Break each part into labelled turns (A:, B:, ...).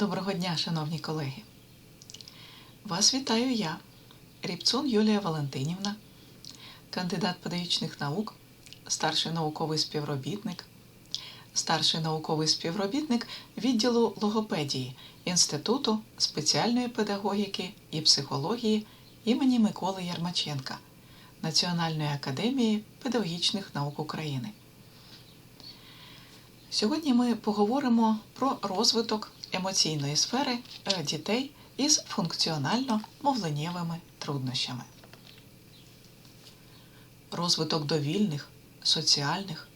A: Доброго дня, шановні колеги. Вас вітаю я, Рібцун Юлія Валентинівна, кандидат педагогічних наук, старший науковий співробітник, старший науковий співробітник відділу логопедії Інституту спеціальної педагогіки і психології імені Миколи Ярмаченка Національної академії педагогічних наук України. Сьогодні ми поговоримо про розвиток емоційної сфери е, дітей із функціонально-мовленнєвими труднощами. Розвиток довільних, соціальних,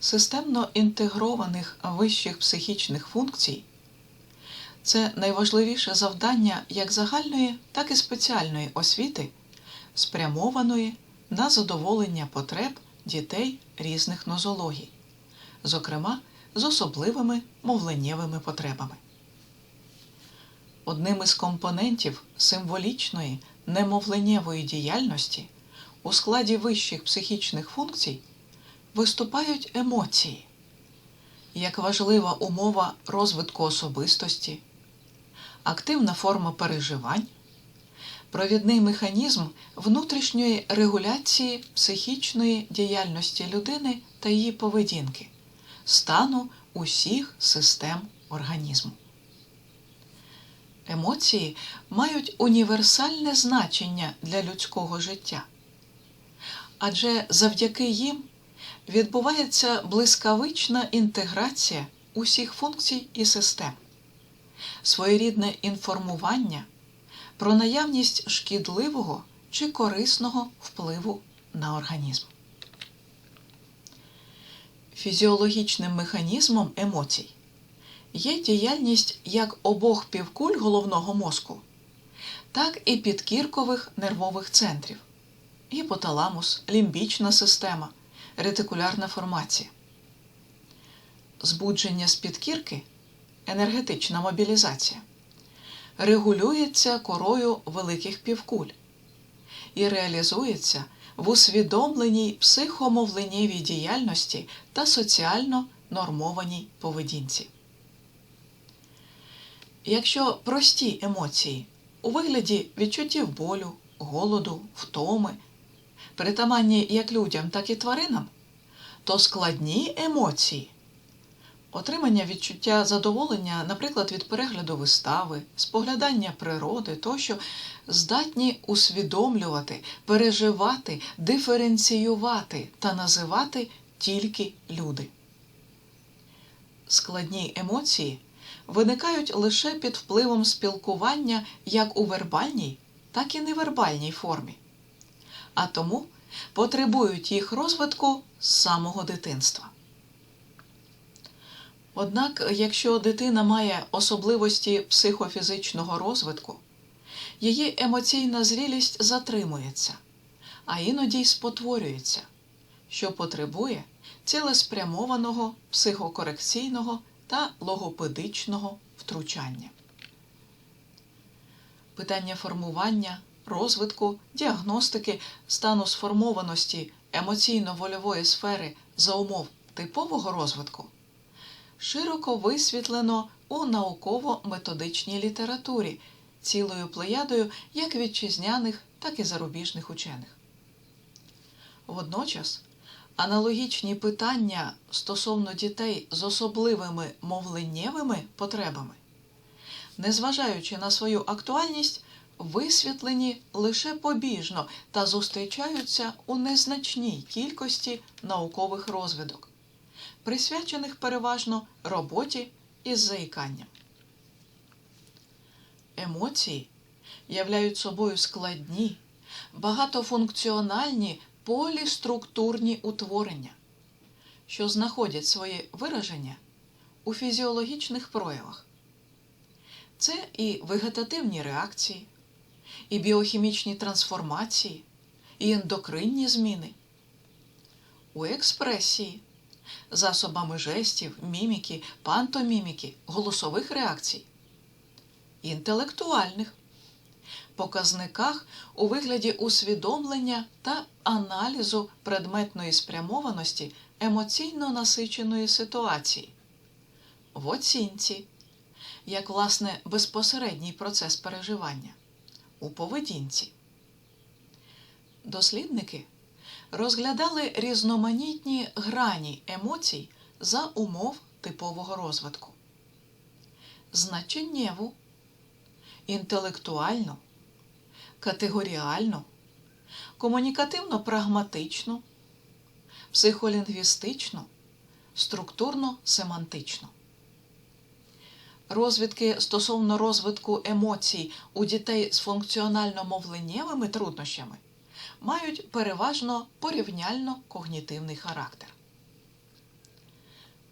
A: системно інтегрованих вищих психічних функцій це найважливіше завдання як загальної, так і спеціальної освіти, спрямованої на задоволення потреб дітей різних нозологій зокрема з особливими мовленнєвими потребами. Одним із компонентів символічної немовленнєвої діяльності у складі вищих психічних функцій виступають емоції, як важлива умова розвитку особистості, активна форма переживань, провідний механізм внутрішньої регуляції психічної діяльності людини та її поведінки стану усіх систем організму. Емоції мають універсальне значення для людського життя, адже завдяки їм відбувається блискавична інтеграція усіх функцій і систем, своєрідне інформування про наявність шкідливого чи корисного впливу на організм. Фізіологічним механізмом емоцій є діяльність як обох півкуль головного мозку, так і підкіркових нервових центрів гіпоталамус, лімбічна система, ретикулярна формація. Збудження з підкірки енергетична мобілізація регулюється корою великих півкуль і реалізується в усвідомленій психомовленнєвій діяльності та соціально нормованій поведінці. Якщо прості емоції у вигляді відчуттів болю, голоду, втоми, притаманні як людям, так і тваринам, то складні емоції Отримання відчуття задоволення, наприклад, від перегляду вистави, споглядання природи тощо здатні усвідомлювати, переживати, диференціювати та називати тільки люди. Складні емоції виникають лише під впливом спілкування як у вербальній, так і невербальній формі, а тому потребують їх розвитку з самого дитинства. Однак, якщо дитина має особливості психофізичного розвитку, її емоційна зрілість затримується, а іноді й спотворюється, що потребує цілеспрямованого психокорекційного та логопедичного втручання. Питання формування, розвитку, діагностики, стану сформованості емоційно-вольової сфери за умов типового розвитку широко висвітлено у науково-методичній літературі цілою плеядою як вітчизняних, так і зарубіжних учених. Водночас аналогічні питання стосовно дітей з особливими мовленнєвими потребами, незважаючи на свою актуальність, висвітлені лише побіжно та зустрічаються у незначній кількості наукових розвідок присвячених переважно роботі із заїканням. Емоції являють собою складні, багатофункціональні поліструктурні утворення, що знаходять своє вираження у фізіологічних проявах. Це і вегетативні реакції, і біохімічні трансформації, і ендокринні зміни, у експресії засобами жестів, міміки, пантоміміки, голосових реакцій, інтелектуальних показниках у вигляді усвідомлення та аналізу предметної спрямованості емоційно насиченої ситуації, в оцінці, як власне безпосередній процес переживання у поведінці. Дослідники розглядали різноманітні грані емоцій за умов типового розвитку. Значеннєву, інтелектуальну, категоріальну, комунікативно-прагматичну, психолінгвістичну, структурно-семантичну. Розвідки стосовно розвитку емоцій у дітей з функціонально-мовленнєвими труднощами мають переважно порівняльно-когнітивний характер.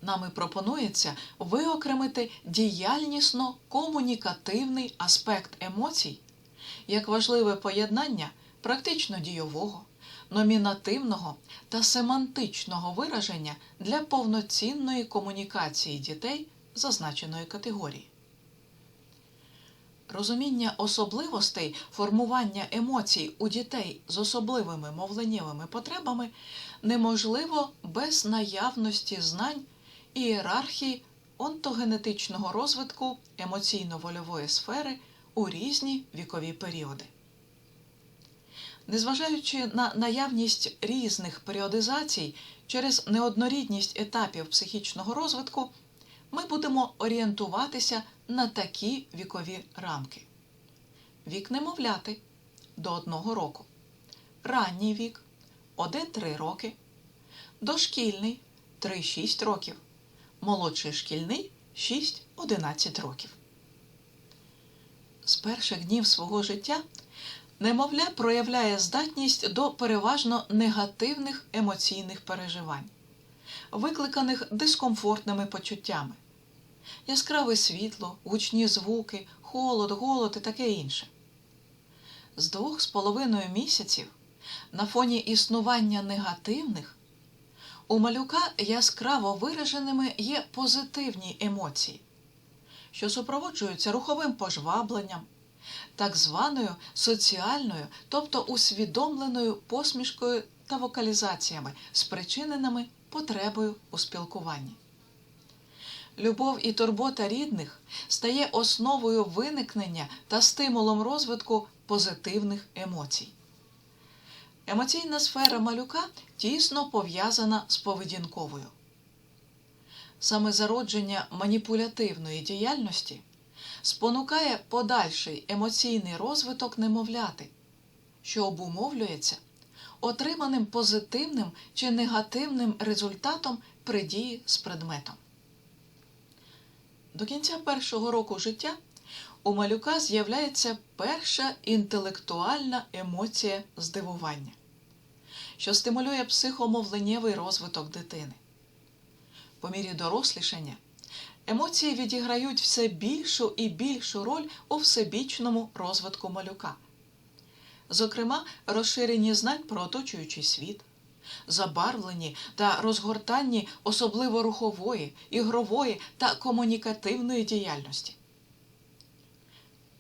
A: Нами пропонується виокремити діяльнісно-комунікативний аспект емоцій як важливе поєднання практично дійового, номінативного та семантичного вираження для повноцінної комунікації дітей зазначеної категорії. Розуміння особливостей формування емоцій у дітей з особливими мовленнєвими потребами неможливо без наявності знань ієрархії онтогенетичного розвитку емоційно-вольової сфери у різні вікові періоди. Незважаючи на наявність різних періодизацій через неоднорідність етапів психічного розвитку, ми будемо орієнтуватися на такі вікові рамки: вік немовляти до 1 року, ранній вік 1-3 роки, дошкільний 3-6 років, молодший шкільний 6-11 років. З перших днів свого життя немовля проявляє здатність до переважно негативних емоційних переживань, викликаних дискомфортними почуттями, яскраве світло, гучні звуки, холод, голод і таке інше. З двох з половиною місяців на фоні існування негативних у малюка яскраво вираженими є позитивні емоції, що супроводжуються руховим пожвабленням, так званою соціальною, тобто усвідомленою посмішкою та вокалізаціями, спричиненими потребою у спілкуванні. Любов і турбота рідних стає основою виникнення та стимулом розвитку позитивних емоцій. Емоційна сфера малюка тісно пов'язана з поведінковою. Саме зародження маніпулятивної діяльності спонукає подальший емоційний розвиток немовляти, що обумовлюється отриманим позитивним чи негативним результатом при дії з предметом. До кінця першого року життя у малюка з'являється перша інтелектуальна емоція здивування, що стимулює психомовленнєвий розвиток дитини. По мірі дорослішання емоції відіграють все більшу і більшу роль у всебічному розвитку малюка. Зокрема, розширені знань про оточуючий світ, забарвлені та розгортанні особливо рухової, ігрової та комунікативної діяльності.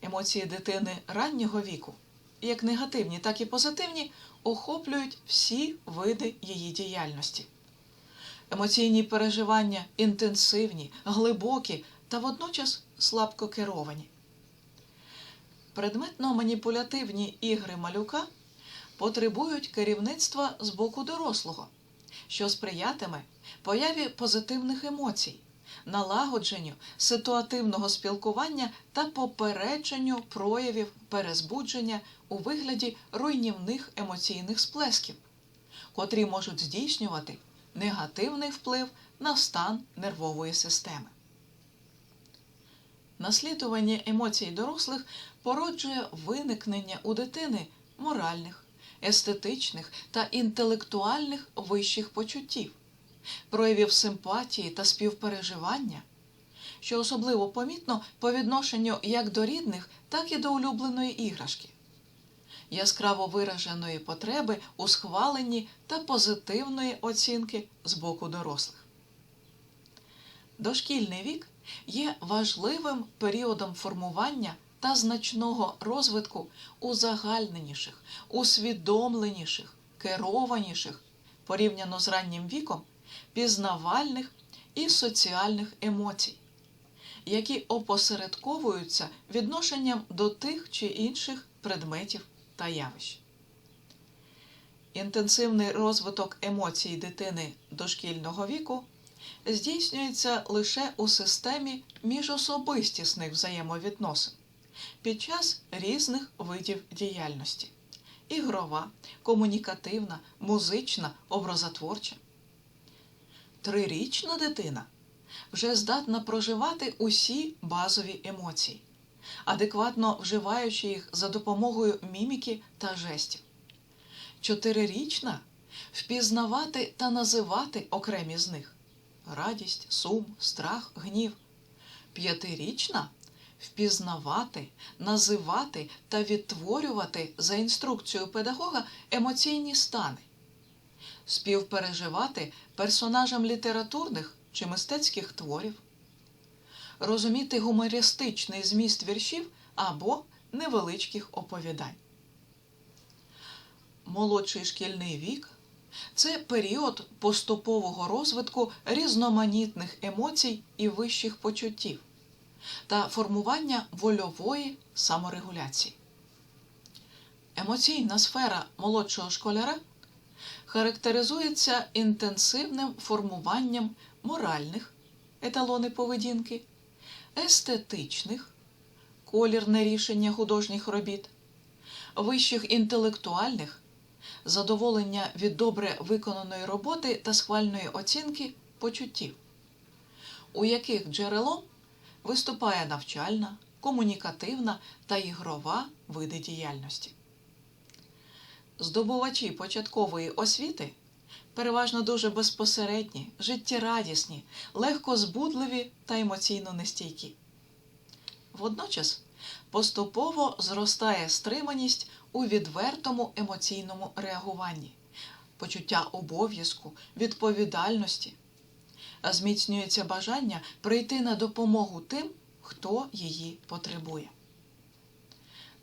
A: Емоції дитини раннього віку, як негативні, так і позитивні, охоплюють всі види її діяльності. Емоційні переживання інтенсивні, глибокі та водночас слабко керовані. Предметно-маніпулятивні ігри малюка потребують керівництва з боку дорослого, що сприятиме появі позитивних емоцій, налагодженню ситуативного спілкування та попередженню проявів перезбудження у вигляді руйнівних емоційних сплесків, котрі можуть здійснювати негативний вплив на стан нервової системи. Наслідування емоцій дорослих породжує виникнення у дитини моральних, естетичних та інтелектуальних вищих почуттів, проявів симпатії та співпереживання, що особливо помітно по відношенню як до рідних, так і до улюбленої іграшки, яскраво вираженої потреби у схваленні та позитивної оцінки з боку дорослих. Дошкільний вік є важливим періодом формування та значного розвитку узагальненіших, усвідомленіших, керованіших порівняно з раннім віком пізнавальних і соціальних емоцій, які опосередковуються відношенням до тих чи інших предметів та явищ. Інтенсивний розвиток емоцій дитини дошкільного віку здійснюється лише у системі міжособистісних взаємовідносин під час різних видів діяльності ігрова, комунікативна, музична, образотворча. Трирічна дитина вже здатна проживати усі базові емоції, адекватно вживаючи їх за допомогою міміки та жестів. Чотирирічна впізнавати та називати окремі з них радість, сум, страх, гнів. П'ятирічна впізнавати, називати та відтворювати за інструкцією педагога емоційні стани, співпереживати персонажам літературних чи мистецьких творів, розуміти гумористичний зміст віршів або невеличких оповідань. Молодший шкільний вік це період поступового розвитку різноманітних емоцій і вищих почуттів та формування вольової саморегуляції. Емоційна сфера молодшого школяра характеризується інтенсивним формуванням моральних еталони поведінки, естетичних колірне рішення художніх робіт, вищих інтелектуальних задоволення від добре виконаної роботи та схвальної оцінки почуттів, у яких джерелом виступає навчальна, комунікативна та ігрова види діяльності. Здобувачі початкової освіти переважно дуже безпосередні, життєрадісні, легко збудливі та емоційно нестійкі. Водночас поступово зростає стриманість у відвертому емоційному реагуванні, почуття обов'язку, відповідальності, зміцнюється бажання прийти на допомогу тим, хто її потребує.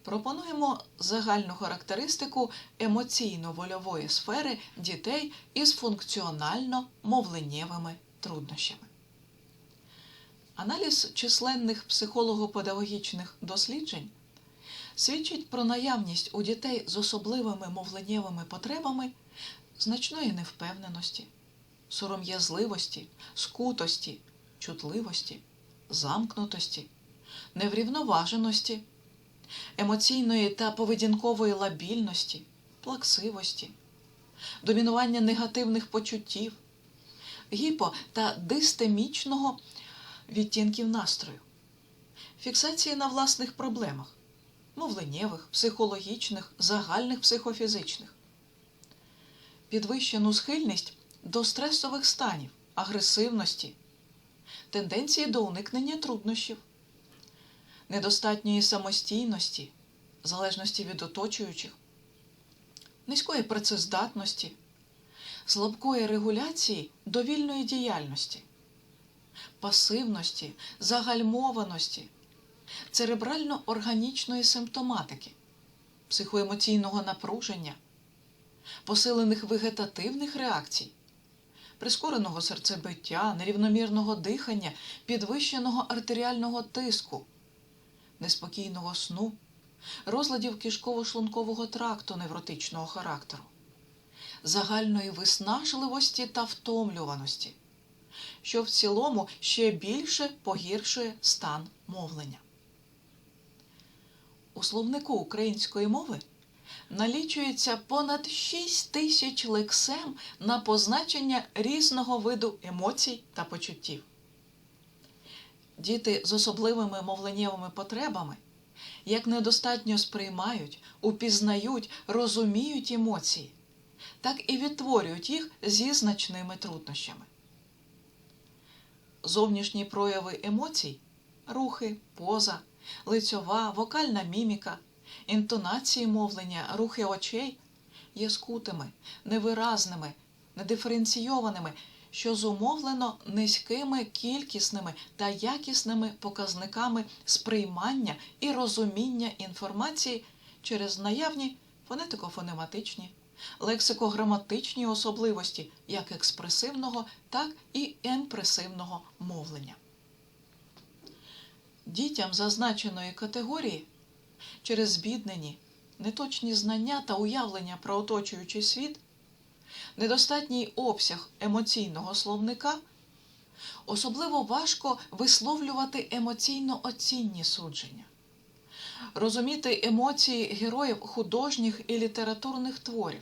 A: Пропонуємо загальну характеристику емоційно-вольової сфери дітей із функціонально-мовленнєвими труднощами. Аналіз численних психолого-педагогічних досліджень свідчить про наявність у дітей з особливими мовленнєвими потребами значної невпевненості, сором'язливості, скутості, чутливості, замкнутості, неврівноваженості, емоційної та поведінкової лабільності, плаксивості, домінування негативних почуттів, гіпо та дистемічного відтінків настрою, фіксації на власних проблемах, мовленнєвих, психологічних, загальних психофізичних, підвищену схильність до стресових станів, агресивності, тенденції до уникнення труднощів, недостатньої самостійності, залежності від оточуючих, низької працездатності, слабкої регуляції довільної діяльності, пасивності, загальмованості, церебрально-органічної симптоматики, психоемоційного напруження, посилених вегетативних реакцій, прискореного серцебиття, нерівномірного дихання, підвищеного артеріального тиску, неспокійного сну, розладів кишково-шлункового тракту невротичного характеру, загальної виснажливості та втомлюваності, що в цілому ще більше погіршує стан мовлення. У словнику української мови налічується понад 6 тисяч лексем на позначення різного виду емоцій та почуттів. Діти з особливими мовленнєвими потребами як недостатньо сприймають, упізнають, розуміють емоції, так і відтворюють їх зі значними труднощами. Зовнішні прояви емоцій рухи, поза, лицьова, вокальна міміка, інтонації мовлення, рухи очей є скутими, невиразними, недиференційованими, що зумовлено низькими кількісними та якісними показниками сприймання і розуміння інформації через наявні фонетико-фонематичні, лексико-граматичні особливості як експресивного, так і емпресивного мовлення. Дітям зазначеної категорії через збіднені, неточні знання та уявлення про оточуючий світ, недостатній обсяг емоційного словника, особливо важко висловлювати емоційно оцінні судження, розуміти емоції героїв художніх і літературних творів.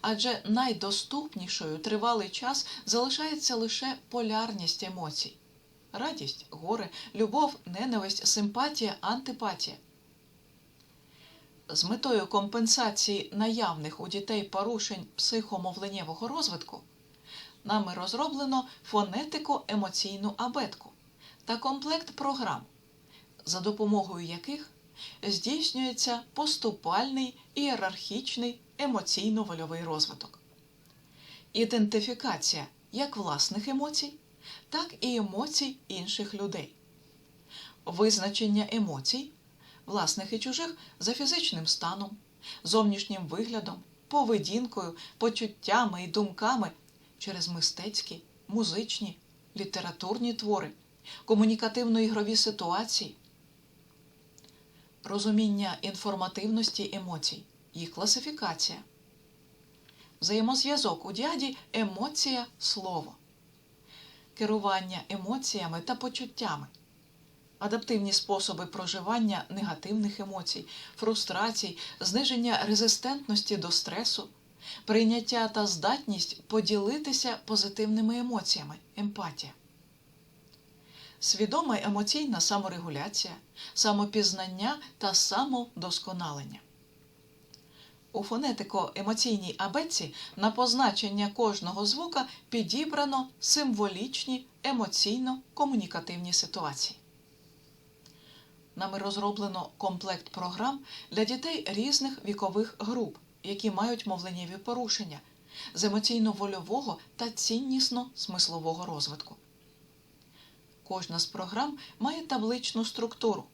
A: Адже найдоступнішою тривалий час залишається лише полярність емоцій радість, горе, любов, ненависть, симпатія, антипатія. З метою компенсації наявних у дітей порушень психомовленнєвого розвитку нами розроблено фонетико-емоційну абетку та комплект програм, за допомогою яких здійснюється поступальний ієрархічний емоційно-вольовий розвиток. Ідентифікація як власних емоцій, так і емоцій інших людей. Визначення емоцій, власних і чужих, за фізичним станом, зовнішнім виглядом, поведінкою, почуттями і думками через мистецькі, музичні, літературні твори, комунікативно-ігрові ситуації, розуміння інформативності емоцій, їх класифікація, взаємозв'язок у діаді емоція слово, керування емоціями та почуттями, адаптивні способи проживання негативних емоцій, фрустрацій, зниження резистентності до стресу, прийняття та здатність поділитися позитивними емоціями, емпатія. Свідома емоційна саморегуляція, самопізнання та самодосконалення. У фонетико-емоційній абетці на позначення кожного звука підібрано символічні емоційно-комунікативні ситуації. Нами розроблено комплект програм для дітей різних вікових груп, які мають мовленнєві порушення з емоційно-вольового та ціннісно-смислового розвитку. Кожна з програм має табличну структуру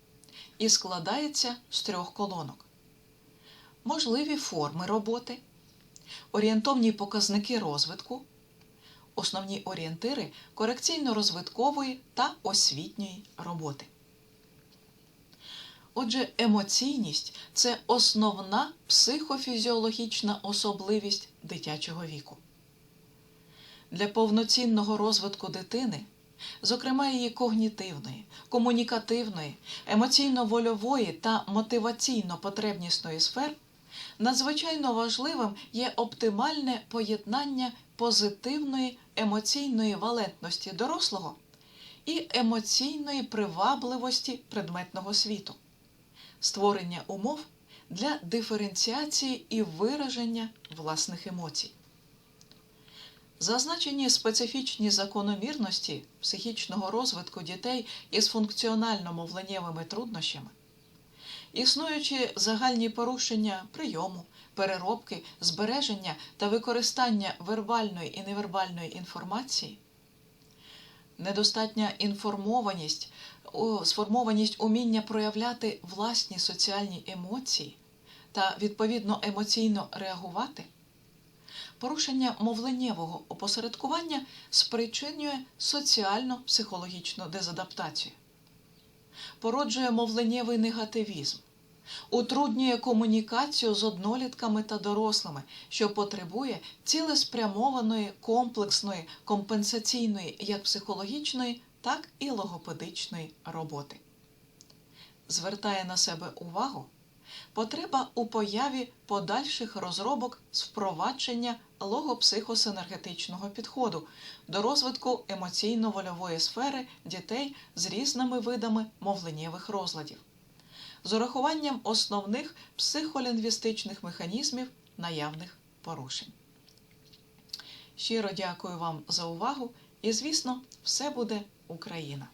A: і складається з трьох колонок. Можливі форми роботи, орієнтовні показники розвитку, основні орієнтири корекційно-розвиткової та освітньої роботи. Отже, емоційність це основна психофізіологічна особливість дитячого віку. Для повноцінного розвитку дитини, зокрема її когнітивної, комунікативної, емоційно-вольової та мотиваційно-потребнісної сфер, надзвичайно важливим є оптимальне поєднання позитивної емоційної валентності дорослого і емоційної привабливості предметного світу створення умов для диференціації і вираження власних емоцій. Зазначені специфічні закономірності психічного розвитку дітей із функціонально-мовленнєвими труднощами, існуючі загальні порушення прийому, переробки, збереження та використання вербальної і невербальної інформації, недостатня інформованість сформованість уміння проявляти власні соціальні емоції та відповідно емоційно реагувати, порушення мовленнєвого опосередкування спричинює соціально-психологічну дезадаптацію, породжує мовленнєвий негативізм, утруднює комунікацію з однолітками та дорослими, що потребує цілеспрямованої комплексної компенсаційної як психологічної так і логопедичної роботи. Звертає на себе увагу потреба у появі подальших розробок з впровадження логопсихосинергетичного підходу до розвитку емоційно-вольової сфери дітей з різними видами мовленнєвих розладів, з урахуванням основних психолінгвістичних механізмів наявних порушень. Щиро дякую вам за увагу і, звісно, все буде Україна.